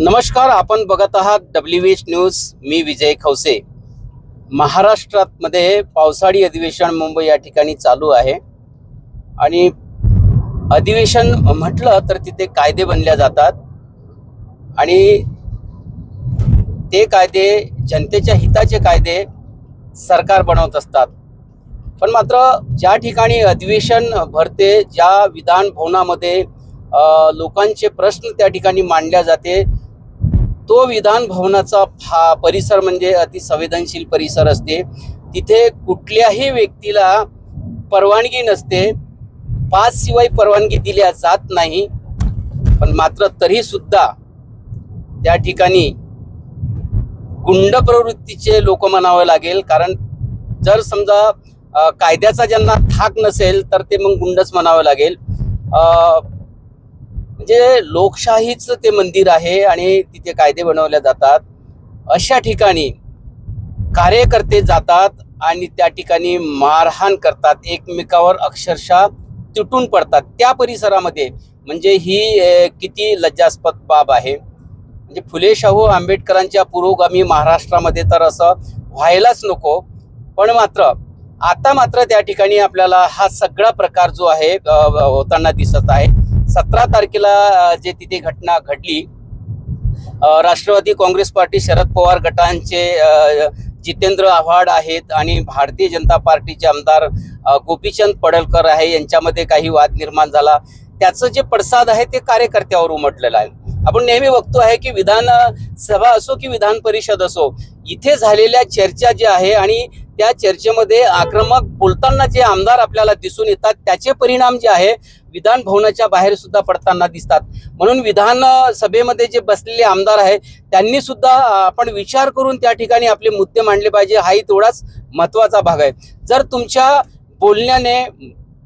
नमस्कार आपण बघत आहात डब्ल्यू एच न्यूज मी विजय खवसे. महाराष्ट्रातमध्ये पावसाळी अधिवेशन मुंबई या ठिकाणी चालू आहे. आणि अधिवेशन म्हटलं तर तिथे कायदे बनल्या जातात. आणि ते कायदे जनतेच्या हिताचे कायदे सरकार बनवत असतात. पण मात्र ज्या ठिकाणी अधिवेशन भरते ज्या विधान भवनामध्ये लोकांचे प्रश्न त्या ठिकाणी मांडल्या जाते तो विधान भवनाचा फा परिसर म्हणजे अति संवेदनशील परिसर असते. तिथे कुठल्याही व्यक्तीला परवानगी नसते. पास शिवाय परवानगी दिल्या जात नाही. पण मात्र तरी सुद्धा त्या ठिकाणी गुंड प्रवृत्तीचे लोक म्हणावं लागेल. कारण जर समजा कायद्याचा ज्यांना थाक नसेल तर ते मग गुंडच म्हणावं लागेल. म्हणजे लोकशाहीचं ते मंदिर आहे आणि तिथे कायदे बनवले जातात. अशा ठिकाणी कार्यकर्ते जातात आणि त्या ठिकाणी मारहाण करतात. एकमेकावर अक्षरशः तुटून पडतात. त्या परिसरामध्ये म्हणजे ही किती लज्जास्पद बाब आहे. म्हणजे फुले शाहू आंबेडकरांच्या पुरोगामी महाराष्ट्रामध्ये तर असं व्हायलाच नको. पण मात्र आता मात्र त्या ठिकाणी आपल्याला हा सगळा प्रकार जो आहे होताना दिसत आहे. सतरा तारखेला जे तिथे घटना घडली राष्ट्रवादी काँग्रेस पार्टी शरद पवार गटांचे जितेंद्र आव्हाड आहेत आणि भारतीय जनता पार्टीचे आमदार गोपीचंद पडळकर आहे यांच्यामध्ये काही वाद निर्माण झाला. त्याचं जे पडसाद आहे ते कार्यकर्त्यावर उमटलेलं आहे. आपण नेहमी बघतो आहे की विधान सभा असो की विधान परिषद असो इथे झालेल्या चर्चा जी आहे आणि त्या चर्चेमध्ये आक्रमक बोलताना जे आमदार आपल्याला दिसून येतात त्याचे परिणाम जे आहे विधान भवनाच्या बाहेर सुद्धा पडताना दिसतात. म्हणून विधान सभेमध्ये जे बसलेले आमदार आहे त्यांनी सुद्धा आपण विचार करून त्या ठिकाणी आपले मुद्दे मांडले पाहिजे. हाही तेवढाच महत्त्वाचा भाग आहे. जर तुमच्या बोलण्याने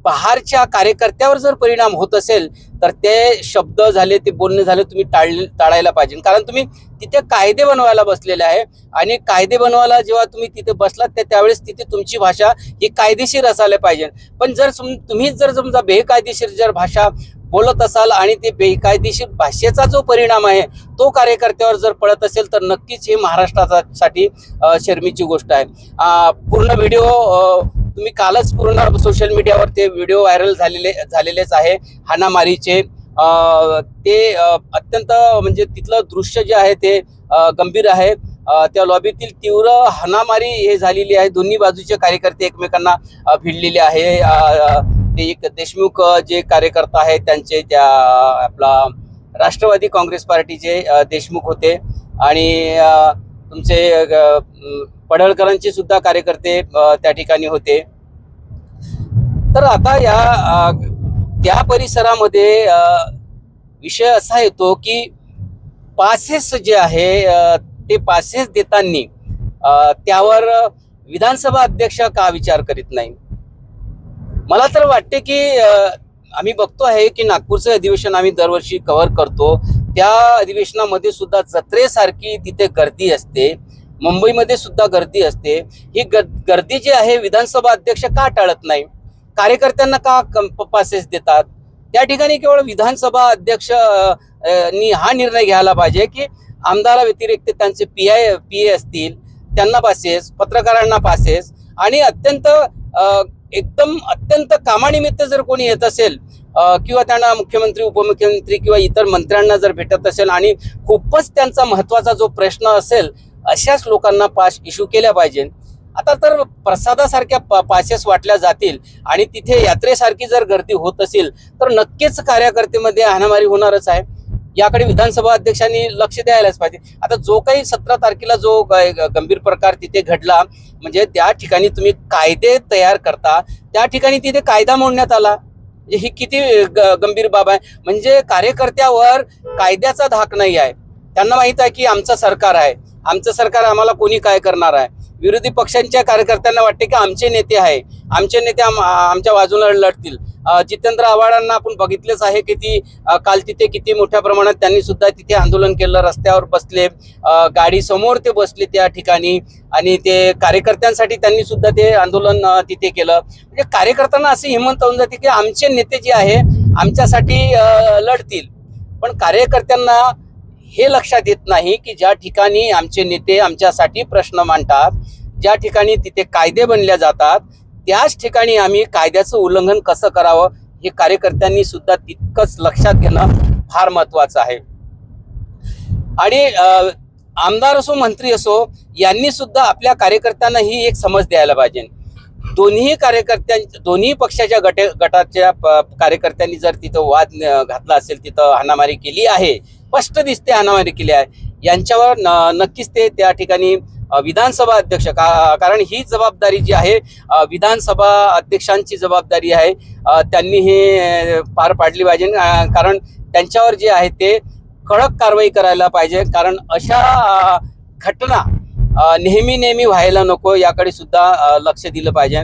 बाहेरच्या कार्यकर्त्यावर जर परिणाम होत असेल तर ते शब्द झाले ते बोलणे झाले तुम्ही टाळले टाळायला पाहिजे. कारण तुम्ही तिथे कायदे बनवायला बसलेले आहे आणि कायदे बनवायला जेव्हा तुम्ही तिथे बसलात त्या त्यावेळेस तिथे तुमची भाषा ही कायदेशीर असायला पाहिजे. पण जर तुम्हीच जर समजा बेकायदेशीर जर भाषा बोलत असाल आणि ते बेकायदेशीर भाषेचा जो परिणाम आहे तो कार्यकर्त्यावर जर पडत असेल तर नक्कीच हे महाराष्ट्रासाठी शर्मीची गोष्ट आहे. पूर्ण व्हिडिओ तुम्ही कालच पूर्ण सोशल मीडियावर ते व्हिडिओ व्हायरल झालेले झालेलेच आहे. हाणामारीचे. ते अत्यंत म्हणजे तिथलं दृश्य जे आहे ते गंभीर आहे. त्या लॉबीतील तीव्र हाणामारी हे झालेली आहे. दोन्ही बाजूचे कार्यकर्ते एकमेकांना भिडलेले आहे. ते एक देशमुख जे कार्यकर्ता आहेत त्यांचे त्या आपला राष्ट्रवादी काँग्रेस पार्टीचे देशमुख होते. आणि तुमचे पडळकरांचे सुद्धा कार्यकर्ते त्या ठिकाणी होते. तर आता या त्या परिसरामध्ये विषय असा येतो की पासेस जे आहे ते पासेस देताना त्यावर विधानसभा अध्यक्ष का विचार करीत नाही? मला तर वाटते की आम्ही बघतो आहे की नागपूरचं अधिवेशन आम्ही दरवर्षी कव्हर करतो. त्या अधिवेशनामध्ये सुद्धा जत्रेसारखी तिथे गर्दी असते. मुंबईमध्ये सुद्धा गर्दी असते. ही ग गर्दी जी आहे विधानसभा अध्यक्ष का टाळत नाही? कार्यकर्त्यांना का कम- पासेस देतात? त्या ठिकाणी केवळ विधानसभा अध्यक्ष नी हा निर्णय घ्यायला पाहिजे की आमदारा व्यतिरिक्त त्यांचे पी आय पी ए असतील त्यांना पासेस पत्रकारांना पासेस आणि अत्यंत एकदम अत्यंत कामानिमित्त जर कोणी येत असेल किंवा त्यांना मुख्यमंत्री उपमुख्यमंत्री किंवा इतर मंत्र्यांना जर भेटत असेल आणि खूपच त्यांचा महत्त्वाचा जो प्रश्न असेल अशाच लोकांना पास इश्यू केल्या पाहिजे आता तर प्रसादासारख्या पा पासेस वाटल्या जातील आणि तिथे यात्रेसारखी जर गर्दी होत असेल तर नक्कीच कार्यकर्तेमध्ये हाणामारी होणारच आहे. याकडे विधानसभा अध्यक्षांनी लक्ष द्यायलाच पाहिजे. आता जो काही सतरा तारखेला जो ग- गंभीर प्रकार तिथे घडला म्हणजे त्या ठिकाणी तुम्ही कायदे तयार करता त्या ठिकाणी तिथे कायदा मोडण्यात आला. म्हणजे ही किती ग- गंभीर बाब आहे. म्हणजे कार्यकर्त्यावर कायद्याचा धाक नाही आहे. त्यांना माहीत आहे की आमचं सरकार आहे. आमचं सरकार आम्हाला कोणी काय करणार आहे? विरोधी पक्षांच्या कार्यकर्त्यांना वाटते की आमचे नेते आहे. आमचे नेते आमच्या बाजूला लढतील. जितेंद्र आव्हाडांना आपण बघितलेच आहे की ती काल तिथे किती मोठ्या प्रमाणात त्यांनी सुद्धा तिथे आंदोलन केलं. रस्त्यावर बसले गाडी समोर ते बसले त्या ठिकाणी. आणि ते कार्यकर्त्यांसाठी त्यांनी सुद्धा ते आंदोलन तिथे केलं. म्हणजे कार्यकर्त्यांना अशी हिंमत होऊन जाते की आमचे नेते जे आहे आमच्यासाठी लढतील. पण कार्यकर्त्यांना हे लक्षात येत नाही की ज्या ठिकाणी आमचे नेते आमच्यासाठी प्रश्न मांडतात ज्या ठिकाणी तिथे कायदे बनल्या जातात त्याच ठिकाणी आम्ही कायद्याचं उल्लंघन कसं करावं हे कार्यकर्त्यांनी सुद्धा तितकंच लक्षात घेणं फार महत्वाचं आहे. आणि आमदार असो मंत्री असो यांनी सुद्धा आपल्या कार्यकर्त्यांना ही एक समज द्यायला पाहिजे. दोन्ही कार्यकर्त्यां दोन्ही पक्षाच्या गट गटाच्या प- कार्यकर्त्यांनी जर तिथं वाद घातला असेल तिथं हाणामारी केली आहे स्पष्ट दिसते हाणामारी केली आहे यांच्यावर न- नक्कीच ते त्या ठिकाणी विधानसभा अध्यक्ष का कारण ही जबाबदारी जी आहे विधानसभा अध्यक्षांची जबाबदारी आहे त्यांनी हे पार पाडली पाहिजे कारण त्यांच्यावर जे आहे ते कडक कारवाई करायला पाहिजे कारण अशा घटना नेहमी नेहमी व्हायला नको याकडे सुद्धा लक्ष दिलं पाहिजे.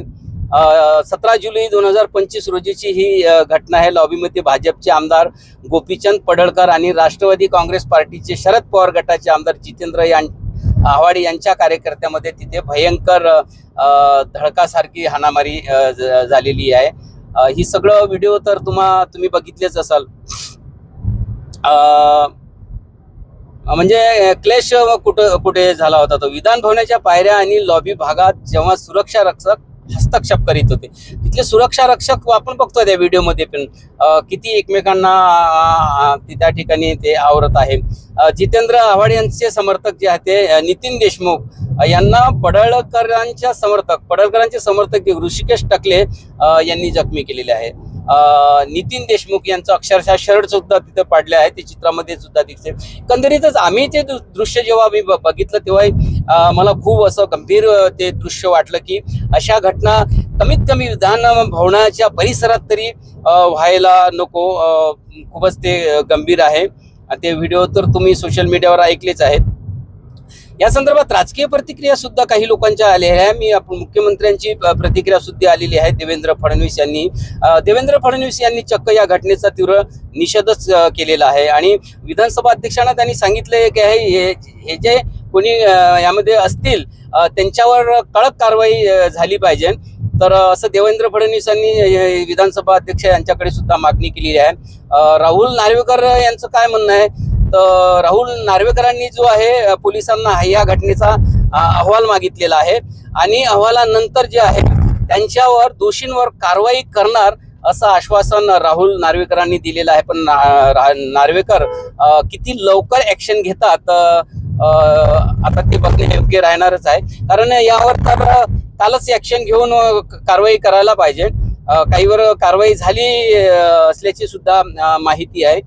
सतरा जुलै दोन हजार पंचवीस रोजीची ही घटना आहे. लॉबीमध्ये भाजपचे आमदार गोपीचंद पडळकर आणि राष्ट्रवादी काँग्रेस पार्टीचे शरद पवार गटाचे आमदार जितेंद्र यां आव्हाड यांच्या कार्यकर्त्यामध्ये तिथे भयंकर धडकासारखी हाणामारी ज- झालेली आहे. ही सगळं व्हिडिओ तर तुम्हा तुम्ही बघितलेच असाल. म्हणजे क्लेश कुठं कुठे झाला होता तो? विधान भवनाच्या पायऱ्या आणि लॉबी भागात जेव्हा सुरक्षा रक्षक हस्तक्षेप करीत होते. तिथले सुरक्षा रक्षक आपण बघतो त्या व्हिडिओमध्ये पण किती एकमेकांना त्या ठिकाणी ते आवरत आहे. जितेंद्र आव्हाड यांचे समर्थक जे आहेत ते नितीन देशमुख यांना पडळकरांच्या समर्थक पडळकरांचे समर्थक ऋषिकेश टकले यांनी जखमी केलेले आहे. नितीन देशमुख यांचं अक्षरशः शर्ट सुद्धा तिथं पाडले आहे ते चित्रामध्ये सुद्धा दिसते एकंदरीतच आम्ही ते दृ- दृश्य जेव्हा मी ब- बघितलं तेव्हा मला खूप असं गंभीर ते दृश्य वाटलं की अशा घटना कमीत कमी विधान भवनाच्या परिसरात तरी व्हायला नको. खूपच ते गंभीर आहे. आणि ते व्हिडिओ तर तुम्ही सोशल मीडियावर ऐकलेच आहेत. या संदर्भात राजकीय प्रतिक्रिया सुद्धा काही लोकांच्या आलेल्या आहे मी आपण मुख्यमंत्र्यांची प्रतिक्रिया सुद्धा आलेली आहे. देवेंद्र फडणवीस यांनी देवेंद्र फडणवीस यांनी चक्क या घटनेचा तीव्र निषेधच केलेला आहे. आणि विधानसभा अध्यक्षांना त्यांनी सांगितले की हे हे- हे जे कोणी यामध्ये असतील त्यांच्यावर कडक कारवाई झाली पाहिजे. तर असं देवेंद्र फडणवीस यांनी विधानसभा अध्यक्ष यांच्याकडे सुद्धा मागणी केलेली आहे. राहुल नार्वेकर यांचं काय म्हणणं आहे? तर राहुल नार्वेकरांनी जो आहे पोलिसांना या घटनेचा अहवाल मागितलेला आहे. आणि अहवालानंतर जे आहे त्यांच्यावर दोषींवर कारवाई करणार असं आश्वासन राहुल नार्वेकरांनी दिलेलं आहे. पण ना- रा- नार्वेकर किती लवकर ॲक्शन घेतात आता ते बघणे योग्य राहणारच आहे. कारण यावर तर कालच ॲक्शन घेऊन कारवाई करायला पाहिजे. काहीवर कारवाई झाली असल्याची सुद्धा माहिती आहे.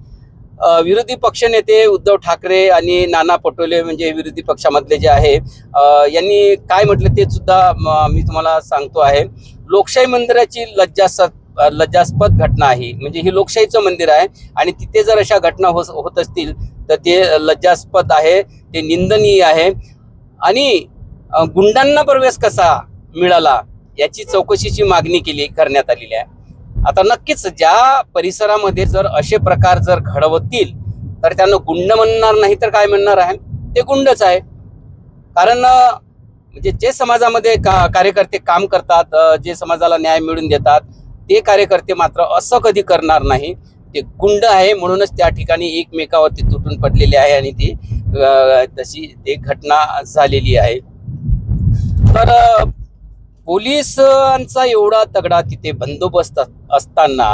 विरोधी पक्षनेते उद्धव ठाकरे आणि नाना पटोले म्हणजे विरोधी पक्षामधले जे आहे यांनी काय म्हटलं ते सुद्धा मी तुम्हाला सांगतो आहे. लोकशाही मंदिराची लज्जास्पद लज्जास्पद घटना आहे. म्हणजे ही लोकशाहीचं मंदिर आहे आणि तिथे जर अशा घटना होत होत असतील तर ते लज्जास्पद आहे ते निंदनीय आहे. आणि गुंडांना प्रवेश कसा मिळाला याची चौकशीची मागणी केली करण्यात आलेली आहे. आता नक्कीच ज्या परिसरामध्ये जर असे प्रकार जर घडवतील तर त्यांना गुंड म्हणणार नाही तर काय म्हणणार आहे? ते गुंडच आहे. कारण म्हणजे जे समाजामध्ये का कार्यकर्ते काम करतात जे समाजाला न्याय मिळवून देतात ते कार्यकर्ते मात्र असं कधी करणार नाही. ते गुंड आहे म्हणूनच त्या ठिकाणी एकमेकावरती तुटून पडलेले आहे आणि ती तशी ते घटना झालेली आहे. तर पोलिसांचा एवढा तगडा तिथे बंदोबस्त असताना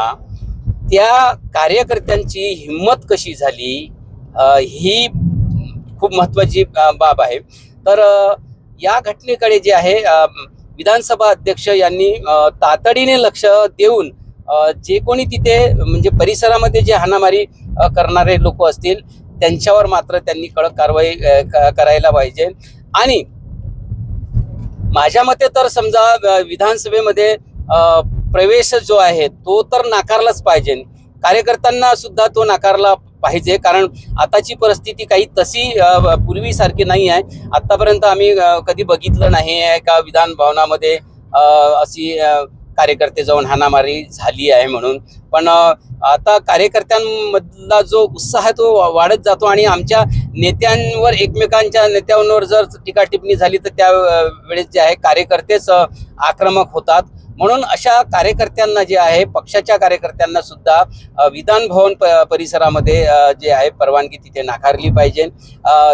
त्या कार्यकर्त्यांची हिंमत कशी झाली? ही खूप महत्वाची बाब आहे. तर या घटनेकडे जे आहे विधानसभा अध्यक्ष यांनी तातडीने लक्ष देऊन जे कोणी तिथे म्हणजे परिसरामध्ये जे हाणामारी करणारे लोक असतील त्यांच्यावर मात्र त्यांनी कडक कारवाई क- करायला पाहिजे. आणि माझ्या मते तर समजा विधानसभेमध्ये प्रवेश जो आहे तो तर नाकारलाच पाहिजे. कार्यकर्त्यांना सुद्धा तो नाकारला पाहिजे. कारण आताची परिस्थिती काही तशी पूर्वीसारखी नाही आहे. आतापर्यंत आम्ही कधी बघितलं नाही आहे का विधान भवनामध्ये अशी कार्यकर्ते जाऊन हाणामारी झाली आहे म्हणून. पण आता कार्यकर्त्यांमधला जो उत्साह आहे तो वाढत जातो आणि आमच्या नेत्यांवर एकमेकांच्या नेत्यांवर जर टीका टिप्पणी झाली तर त्या वेळेस जे आहे कार्यकर्तेच आक्रमक होतात. म्हणून अशा कार्यकर्त्यांना जे आहे पक्षाच्या कार्यकर्त्यांना सुद्धा विधान भवन प- परिसरामध्ये जे आहे परवानगी तिथे नाकारली पाहिजे.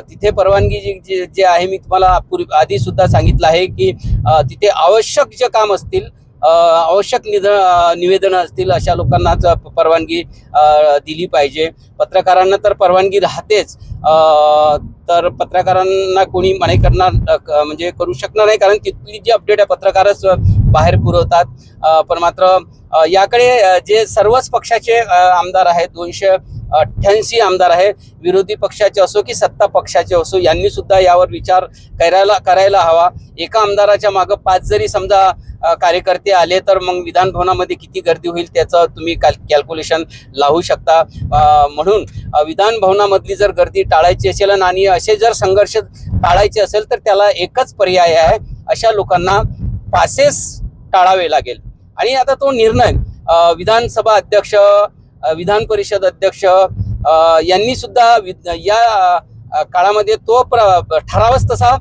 तिथे परवानगी जी जे जे आहे मी तुम्हाला पूर्वी आधी सुद्धा सांगितलं आहे की तिथे आवश्यक जे काम असतील आवश्यक निध निवेदनं असतील अशा लोकांनाच परवानगी दिली पाहिजे. पत्रकारांना तर परवानगी राहतेच. तर पत्रकारांना कोणी मनाई करणार म्हणजे करू शकणार नाही कारण तिथली जी अपडेट आहे पत्रकारच बाहेर पुरवतात. पण मात्र याकडे जे सर्वच पक्षाचे आमदार आहेत दोनशे अठ्ठ्याऐंशी आमदार आहे विरोधी पक्षाचे असो की सत्ता पक्षाचे असो यांनी सुद्धा यावर विचार करायला करायला हवा. एका आमदाराच्या मागं पाच जरी समजा कार्यकर्ते आले तर मग विधान भवनामध्ये किती गर्दी होईल त्याचं तुम्ही कॅल कॅल्क्युलेशन लावू शकता. म्हणून विधानभवनामधली विधान भवनामधली जर गर्दी टाळायची असेल आणि असे जर संघर्ष टाळायचे असेल तर त्याला एकच पर्याय आहे. अशा लोकांना पासेस टाळावे लागेल. आणि आता तो निर्णय विधानसभा अध्यक्ष विधान परिषद अध्यक्ष यांनी सुद्धा या काळामध्ये तो प्र- ठरावच तसा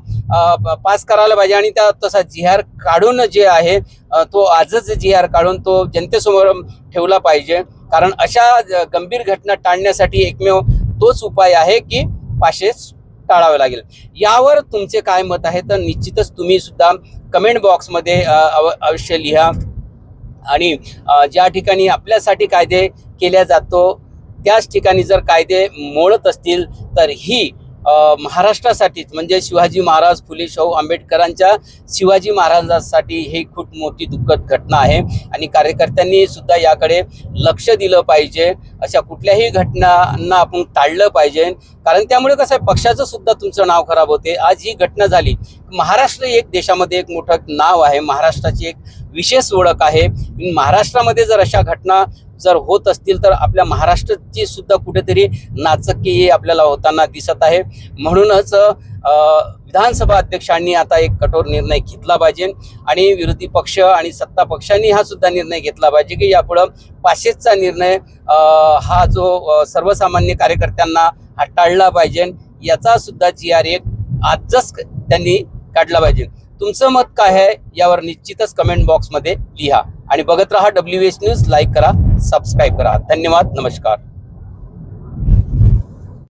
पास करायला पाहिजे आणि त्या तसा जी आर काढून जे आहे तो आजच जी आर काढून तो जनतेसमोर ठेवला पाहिजे. कारण अशा ज- गंभीर घटना टाळण्यासाठी एकमेव तोच उपाय आहे की पाशेस टाळावे लागेल. यावर तुमचे काय मत आहे? तर निश्चितच तुम्ही सुद्धा कमेंट बॉक्समध्ये अव- अवश्य लिहा. आणि ज्या ठिकाणी आपल्यासाठी कायदे केल्या जातो त्याच ठिकाणी जर कायदे मोडत असतील तर ही महाराष्ट्रासाठीच म्हणजे शिवाजी महाराज फुले शाहू आंबेडकरांच्या शिवाजी महाराजांसाठी ही खूप मोठी दुःखद घटना आहे. आणि कार्यकर्त्यांनी सुद्धा याकडे लक्ष दिलं पाहिजे. अशा कुठल्याही घटनांना आपण टाळलं पाहिजे. कारण त्यामुळे कसं आहे पक्षाचं सुद्धा तुमचं नाव खराब होते. आज ही घटना झाली. महाराष्ट्र एक देशामध्ये एक मोठं नाव आहे. महाराष्ट्राची एक विशेष ओळख आहे. महाराष्ट्रामध्ये जर अशा घटना जर होत असतील तर आपल्या महाराष्ट्राची सुद्धा कुठेतरी नाचक्की आपल्याला होताना दिसत आहे. म्हणूनच विधानसभा अध्यक्षांनी आता एक कठोर निर्णय घेतला पाहिजे आणि विरोधी पक्ष आणि सत्ता पक्षांनी हा सुद्धा निर्णय घेतला पाहिजे की यापुढं पाचशेचा निर्णय हा जो सर्वसामान्य कार्यकर्त्यांना हा टाळला पाहिजे. याचा सुद्धा जी आर एक आजच त्यांनी काढला पाहिजे. तुमचं मत काय आहे यावर निश्चितच कमेंट बॉक्समध्ये लिहा. आणि बघत राहा डब्ल्यू एच न्यूज लाईक करा सबस्क्राईब करा. धन्यवाद नमस्कार.